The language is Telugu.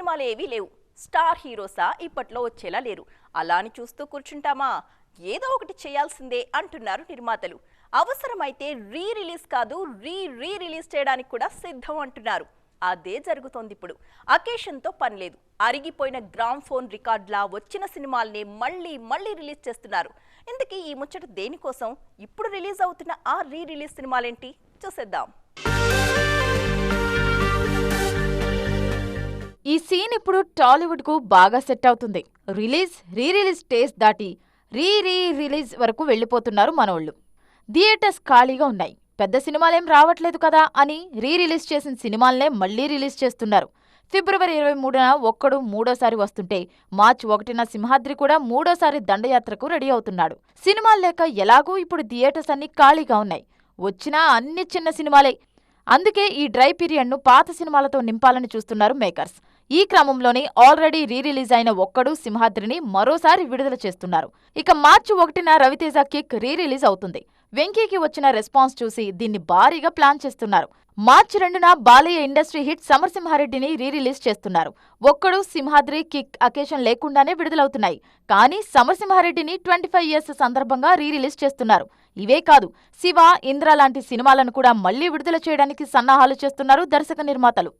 సినిమాలు ఏవీ లేవు. స్టార్ హీరోసా ఇప్పట్లో వచ్చేలా లేరు. అలా అని చూస్తూ కూర్చుంటామా? ఏదో ఒకటి చేయాల్సిందే అంటున్నారు నిర్మాతలు. అవసరమైతే రీ రిలీజ్ కాదు రీ రీ రిలీజ్ చేయడానికి కూడా సిద్ధం అంటున్నారు. అదే జరుగుతోంది ఇప్పుడు. అకేషన్తో పని లేదు. అరిగిపోయిన గ్రామ్ ఫోన్ రికార్డ్లా వచ్చిన సినిమాల్ని మళ్ళీ మళ్ళీ రిలీజ్ చేస్తున్నారు. ఇంతకీ ఈ ముచ్చట దేనికోసం? ఇప్పుడు రిలీజ్ అవుతున్న ఆ రీ రిలీజ్ సినిమాలేంటి? చూసేద్దాం. ఈ సీన్ ఇప్పుడు టాలీవుడ్కు బాగా సెట్ అవుతుంది. రిలీజ్ రీ రిలీజ్ టేస్ట్ దాటి రీ రీ రిలీజ్ వరకు వెళ్ళిపోతున్నారు మనోళ్ళు. థియేటర్స్ ఖాళీగా ఉన్నాయి. పెద్ద సినిమాలేం రావట్లేదు కదా అని రీ రిలీజ్ చేసిన సినిమాలనే మళ్ళీ రిలీజ్ చేస్తున్నారు. ఫిబ్రవరి ఇరవై మూడున ఒక్కడు మూడోసారి వస్తుంటే మార్చి ఒకటిన సింహాద్రి కూడా మూడోసారి దండయాత్రకు రెడీ అవుతున్నాడు. సినిమాలు లేక ఎలాగూ ఇప్పుడు థియేటర్స్ అన్ని ఖాళీగా ఉన్నాయి. వచ్చినా అన్ని చిన్న సినిమాలే. అందుకే ఈ డ్రై పీరియడ్ను పాత సినిమాలతో నింపాలని చూస్తున్నారు మేకర్స్. ఈ క్రమంలోనే ఆల్రెడీ రీ రిలీజ్ అయిన ఒక్కడు సింహాద్రిని మరోసారి విడుదల చేస్తున్నారు. ఇక మార్చి ఒకటిన రవితేజ కిక్ రీ రిలీజ్ అవుతుంది. వెంకీకి వచ్చిన రెస్పాన్స్ చూసి దీన్ని భారీగా ప్లాన్ చేస్తున్నారు. మార్చి రెండున బాలయ్య ఇండస్ట్రీ హిట్ సమరసింహారెడ్డిని రీ రిలీజ్ చేస్తున్నారు. ఒక్కడు సింహాద్రి కిక్ అకేషన్ లేకుండానే విడుదలవుతున్నాయి. కానీ సమరసింహారెడ్డిని ట్వంటీ ఫైవ్ ఇయర్స్ సందర్భంగా రీ రిలీజ్ చేస్తున్నారు. ఇవే కాదు శివ ఇంద్ర లాంటి సినిమాలను కూడా మళ్ళీ విడుదల చేయడానికి సన్నాహాలు చేస్తున్నారు దర్శక నిర్మాతలు.